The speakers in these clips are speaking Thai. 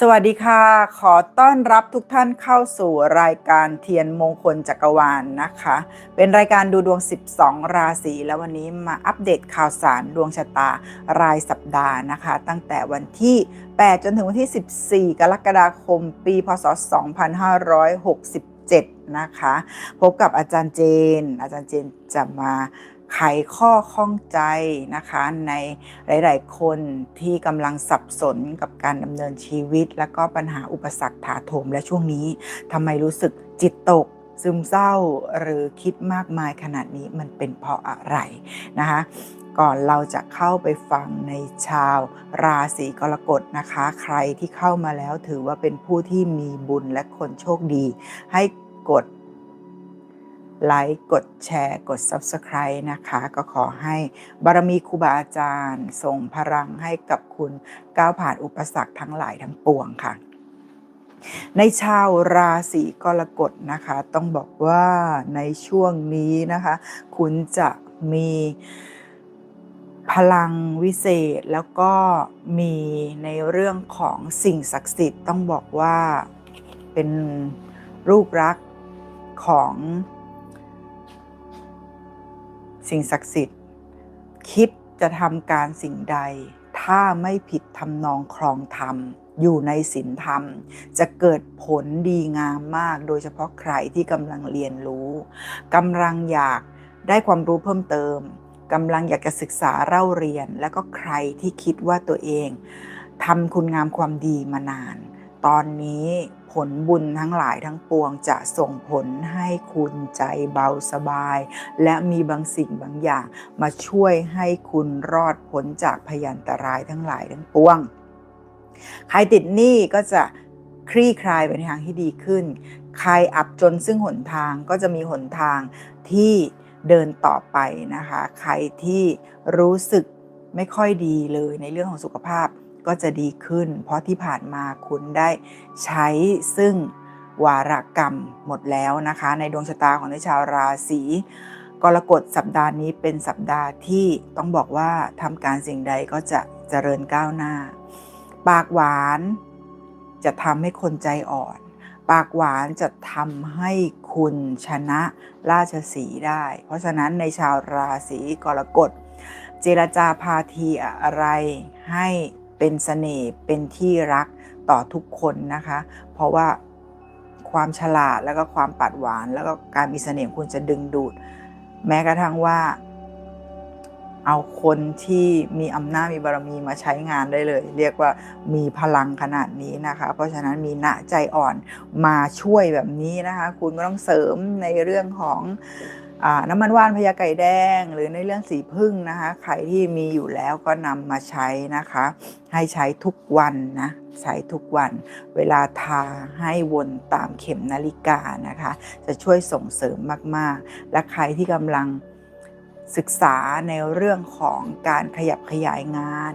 สวัสดีค่ะ ขอต้อนรับทุกท่านเข้าสู่รายการเทียนมงคลจักรวาลนนะคะ เป็นรายการดูดวง 12 ราศี แล้ววันนี้มาอัปเดตข่าวสารดวงชะตารายสัปดาห์นะคะ ตั้งแต่วันที่ 8 จนถึงวันที่ 14 กรกฎาคม ปีพศ 2567 นะคะ พบกับอาจารย์เจน อาจารย์เจนจะมา ไขข้อข้องใจนะคะในหลาย ๆ คนที่กำลังสับสนกับการดำเนินชีวิต แล้วก็ปัญหาอุปสรรคถาโถมและช่วงนี้ทำไมรู้สึกจิตตกซึมเศร้าหรือคิดมากมายขนาดนี้มันเป็นเพราะอะไรนะคะก่อนเราจะเข้าไปฟังในชาวราศีกรกฎนะคะ ใครที่เข้ามาแล้วถือว่าเป็นผู้ที่มีบุญและคนโชคดี ให้กด ไลค์กดแชร์ กด Subscribe นะคะ ก็ขอให้บารมีครูบาอาจารย์ ส่งพลังให้กับคุณก้าวผ่านอุปสรรคทั้งหลายทั้งปวงค่ะ ในชาวราศีกรกฎนะคะ ต้องบอกว่าในช่วงนี้นะคะ คุณจะมีพลังวิเศษแล้วก็มีในเรื่องของสิ่งศักดิ์สิทธิ์ต้องบอกว่าเป็นรูปรักษ์ของ สิ่งศักดิ์สิทธิ์ คิดจะทำการสิ่งใด ถ้าไม่ผิดทำนองครองธรรม อยู่ในศีลธรรม จะเกิดผลดีงามมาก โดยเฉพาะใครที่กำลังเรียนรู้กำลังอยากได้ความรู้เพิ่มเติมกำลังอยากจะศึกษาเล่าเรียน แล้วก็ใครที่คิดว่าตัวเองทำคุณงามความดีมานาน ตอนนี้ผลบุญทั้งหลายทั้งปวงจะส่งผลให้คุณใจเบาสบาย และมีบางสิ่งบางอย่าง มาช่วยให้คุณรอดพ้นจากพยันตรายทั้งหลายทั้งปวง ใครติดหนี้ก็จะคลี่คลายไปในทางที่ดีขึ้น ใครอับจนซึ่งหนทางก็จะมีหนทางที่เดินต่อไปนะคะ ใครที่รู้สึกไม่ค่อยดีเลยในเรื่องของสุขภาพ ก็จะดีขึ้น เพราะที่ผ่านมาคุณได้ใช้ซึ่งวารกรรมหมดแล้วนะคะ ในดวงชะตาของในชาวราศีกรกฎสัปดาห์นี้เป็นสัปดาห์ที่ต้องบอกว่าทำการสิ่งใดก็จะเจริญก้าวหน้า ปากหวานจะทำให้คนใจอ่อน ปากหวานจะทำให้คุณชนะราชสีได้ เพราะฉะนั้นในชาวราศีกรกฎเจรจาพาทีอะไรให้ เป็นเสน่ห์เป็นที่รักต่อทุกคนนะคะ เพราะว่าความฉลาดแล้วก็ความปัดหวาน แล้วก็การมีเสน่ห์คุณจะดึงดูด แม้กระทั่งว่า เอาคนที่มีอำนาจมีบารมีมาใช้งานได้เลย เรียกว่ามีพลังขนาดนี้นะคะ เพราะฉะนั้นมีณใจอ่อนมาช่วยแบบนี้นะคะ คุณก็ต้องเสริมในเรื่องของ น้ำมันว่านพญาไก่แดง หรือในเรื่องสีพึ่งนะคะใครที่มีอยู่แล้วก็นำมาใช้นะคะ ให้ใช้ทุกวันนะใช้ทุกวัน เวลาทาให้วนตามเข็มนาฬิกานะคะ จะช่วยส่งเสริมมากๆ และใครที่กำลังศึกษาในเรื่องของการขยับขยายงาน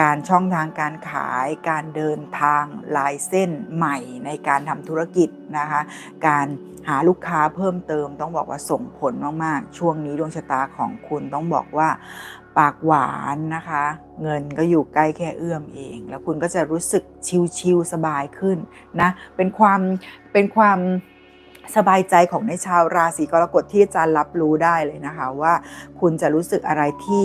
การช่องทางการขายการเดินทางลายเส้นใหม่ในการทำธุรกิจนะคะ การหาลูกค้าเพิ่มเติมต้องบอกว่าส่งผลมากๆ ช่วงนี้ดวงชะตาของคุณต้องบอกว่าปากหวานนะคะ เงินก็อยู่ใกล้แค่เอื้อมเอง แล้วคุณก็จะรู้สึกชิลๆสบายขึ้นนะเป็นความเป็นความ สบายใจของในชาวราศีกรกฎที่อาจารย์รับรู้ได้เลยนะคะว่า คุณจะรู้สึกอะไรที่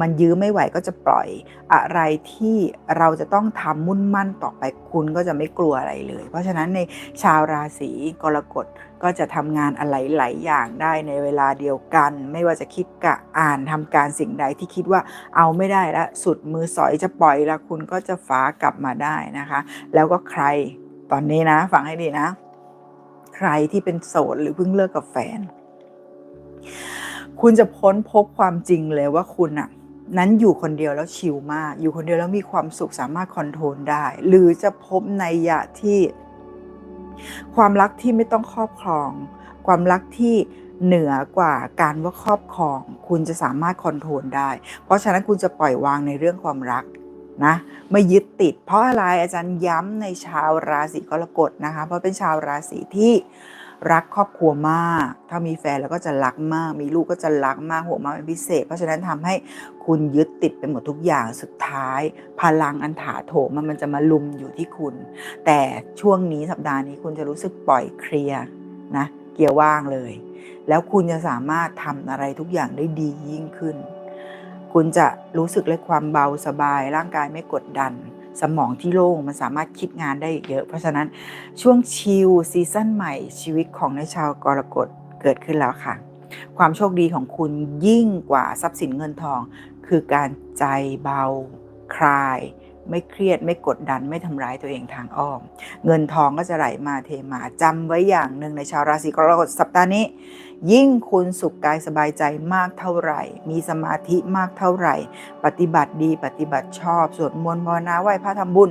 มันยื้อไม่ไหวก็จะปล่อยอะไรที่เราจะต้องทำมุ่นมั่นต่อไปคุณก็จะไม่กลัวอะไรเลย เพราะฉะนั้นในชาวราศีกรกฎก็จะทำงานอะไรหลายอย่างได้ในเวลาเดียวกัน ไม่ว่าจะคิดกะอ่านทำการสิ่งใดที่คิดว่าเอาไม่ได้แล้วสุดมือสอยจะปล่อยแล้วคุณก็จะฟ้ากลับมาได้นะคะ แล้วก็ใครตอนนี้นะฟังให้ดีนะ รที่เป็นโสดหรือเพิ่งเลิกกับแฟน คุณจะพ้นพบความจริงเลยว่าคุณอะนั้นอยู่คนเดียวแล้วชิลมาก อยู่คนเดียวแล้วมีความสุขสามารถคอนโทรลได้ หรือจะพบในยะที่ ความรักที่ไม่ต้องครอบครอง ความรักที่เหนือกว่าการว่าครอบครอง คุณจะสามารถคอนโทรลได้ เพราะฉะนั้นคุณจะปล่อยวางในเรื่องความรัก นะไม่ยึดติด เพราะอะไรอาจารย์ย้ำในชาวราศีกรกฎนะคะ เพราะเป็นชาวราศีที่รักครอบครัวมาก ถ้ามีแฟนแล้วก็จะรักมาก มีลูกก็จะรักมากห่วงมากเป็นพิเศษ เพราะฉะนั้นทำให้คุณยึดติดไปหมดทุกอย่างสุดท้าย พลังอันถาโถมมันมันจะมาลุมอยู่ที่คุณ แต่ช่วงนี้สัปดาห์นี้คุณจะรู้สึกปล่อยเคลียร์นะเกียร์ว่างเลย แล้วคุณจะสามารถทำอะไรทุกอย่างได้ดียิ่งขึ้น คุณจะรู้สึกเลยความเบาสบาย ร่างกายไม่กดดัน สมองที่โล่งมันสามารถคิดงานได้เยอะ เพราะฉะนั้นช่วงชิลซีซั่นใหม่ชีวิตของในชาวกรกฎเกิดขึ้นแล้วค่ะ ความโชคดีของคุณยิ่งกว่าทรัพย์สินเงินทอง คือการใจเบาคลาย ไม่เครียดไม่กดดันไม่ทำร้ายตัวเองทางอ้อม เงินทองก็จะไหลมาเทมาจำไว้อย่างหนึ่งในชาวราศีกรกฎสัปดาห์นี้ ยิ่งคุณสุขกายสบายใจมากเท่าไหร่ มีสมาธิมากเท่าไหร่ ปฏิบัติดีปฏิบัติชอบ สวดมนต์ภาวนาไหว้พระทำบุญ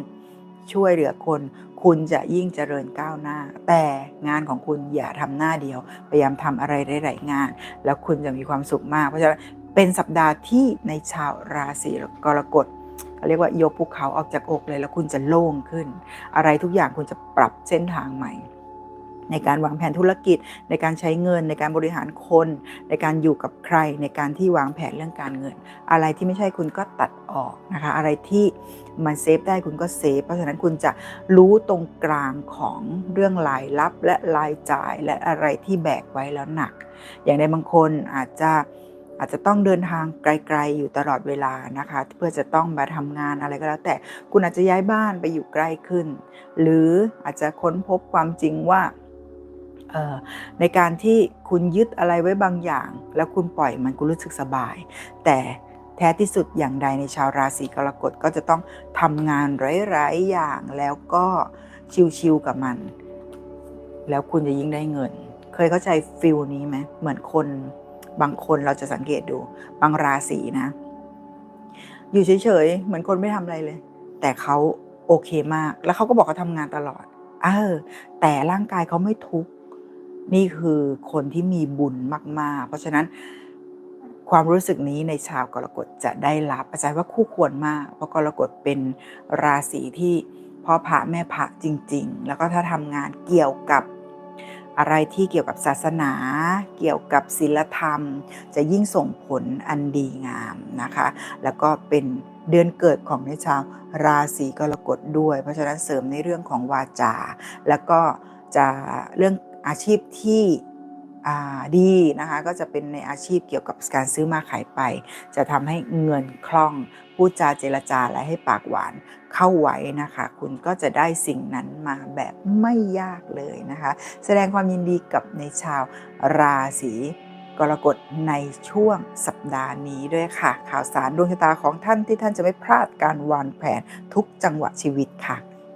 ช่วยเหลือคนคุณจะยิ่งเจริญก้าวหน้า แต่งานของคุณอย่าทำหน้าเดียว พยายามทำอะไรหลายๆงาน แล้วคุณจะมีความสุขมาก เพราะฉะนั้นเป็นสัปดาห์ที่ในชาวราศีกรกฎ เขาเรียกว่ายกภูเขาออกจากอกเลยแล้วคุณจะโล่งขึ้น อะไรทุกอย่างคุณจะปรับเส้นทางใหม่ ในการวางแผนธุรกิจ ในการใช้เงิน ในการบริหารคน ในการอยู่กับใคร ในการที่วางแผนเรื่องการเงิน อะไรที่ไม่ใช่คุณก็ตัดออกนะคะอะไรที่มันเซฟได้คุณก็เซฟเพราะฉะนั้นคุณจะรู้ตรงกลางของเรื่องรายรับและรายจ่ายและอะไรที่แบกไว้แล้วหนัก อย่างในบางคนอาจจะ อาจจะต้องเดินทางไกลๆอยู่ตลอดเวลานะคะ เพื่อจะต้องมาทำงานอะไรก็แล้ว แต่คุณอาจจะย้ายบ้านไปอยู่ใกล้ขึ้น หรืออาจจะค้นพบความจริงว่าในการที่คุณยึดอะไรไว้บางอย่าง แล้วคุณปล่อยมันคุณรู้สึกสบาย แต่แท้ที่สุดอย่างใดในชาวราศีกรกฎก็จะต้องทำงานหลายๆอย่างแล้วก็ชิวๆกับมัน แล้วคุณจะยิ่งได้เงิน เคยเข้าใจฟิลนี้ไหมเหมือนคน บางคนเราจะสังเกตดู บางราศีนะ อยู่เฉยๆ เหมือนคนไม่ทำอะไรเลย แต่เขาโอเคมาก แล้วเขาก็บอกเขาทำงานตลอด เออ แต่ร่างกายเขาไม่ทุกข์ นี่คือคนที่มีบุญมาก ๆ เพราะฉะนั้นความรู้สึกนี้ในชาวกรกฎจะได้รับอาจารย์ว่าคู่ควรมาก เพราะกรกฎเป็นราศีที่พ่อพระแม่พระจริง ๆ แล้วก็ถ้าทำงานเกี่ยวกับ อะไรที่เกี่ยวกับศาสนา เกี่ยวกับศีลธรรม จะยิ่งส่งผลอันดีงามนะคะ แล้วก็เป็นเดือนเกิดของในชาวราศีกรกฎด้วย เพราะฉะนั้นเสริมในเรื่องของวาจา แล้วก็จะเรื่องอาชีพที่ ดีนะคะก็จะเป็นในอาชีพเกี่ยวกับการซื้อมาขายไป จะทำให้เงินคล่องพูดจาเจรจาและให้ปากหวานเข้าไว้นะคะ คุณก็จะได้สิ่งนั้นมาแบบไม่ยากเลยนะคะ แสดงความยินดีกับในชาวราศีกรกฎในช่วงสัปดาห์นี้ด้วยค่ะ ข่าวสารดวงชะตาของท่านที่ท่านจะไม่พลาดการวางแผนทุกจังหวะชีวิตค่ะ